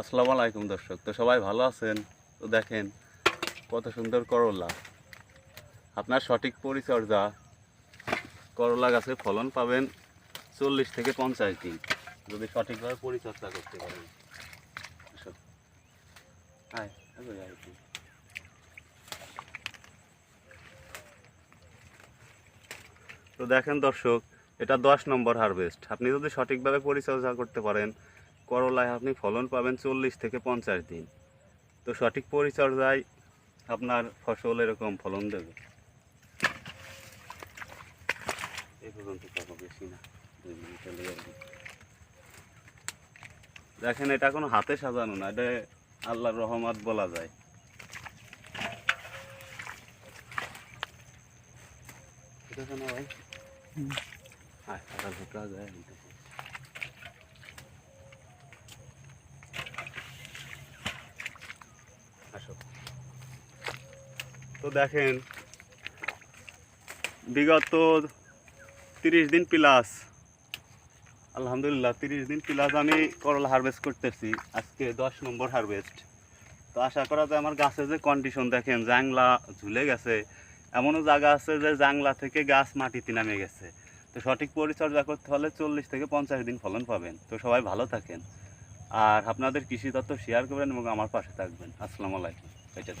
আসসালামু আলাইকুম দর্শক। তো সবাই ভালো আছেন? তো দেখেন, কত সুন্দর করলা। আপনার সঠিক পরিচর্যা, করলা গাছে ফলন পাবেন চল্লিশ থেকে পঞ্চাশ দিন। যদি সঠিকভাবে পরিচর্যা করতে পারেন। তো দেখেন দর্শক, এটা দশ নম্বর হারভেস্ট আপনি যদি সঠিকভাবে পরিচর্যা করতে পারেন করলায় আপনি ফলন পাবেন চল্লিশ থেকে পঞ্চাশ দিন। তো সঠিক পরিচর্যায় আপনার ফসল এরকম ফলন দেবে। এই পর্যন্ত পাবো বেশি না দুই মিনিট হলে আর দেখেন এটা কোনো হাতে সাজানো না এটা আল্লাহর রহমত বলা যায়। এটা কেন ভাই ঢোকা যায় তো দেখেন, বিগত তিরিশ দিন প্লাস আলহামদুলিল্লাহ তিরিশ দিন প্লাস আমি করলা হারভেস্ট করতেছি, আজকে দশ নম্বর হারভেস্ট তো আশা করা যায় আমার গাছে যে কন্ডিশন দেখেন, জাংলা ঝুলে গেছে, এমনও জায়গা আছে যে জাংলা থেকে গাছ মাটিতে নামে গেছে। তো সঠিক পরিচর্যা করতে হলে চল্লিশ থেকে পঞ্চাশ দিন ফলন পাবেন। তো সবাই ভালো থাকেন। আর আপনাদের কৃষি তত্ত্ব শেয়ার করবেন এবং আমার পাশে থাকবেন। আসসালামু আলাইকুম। এটা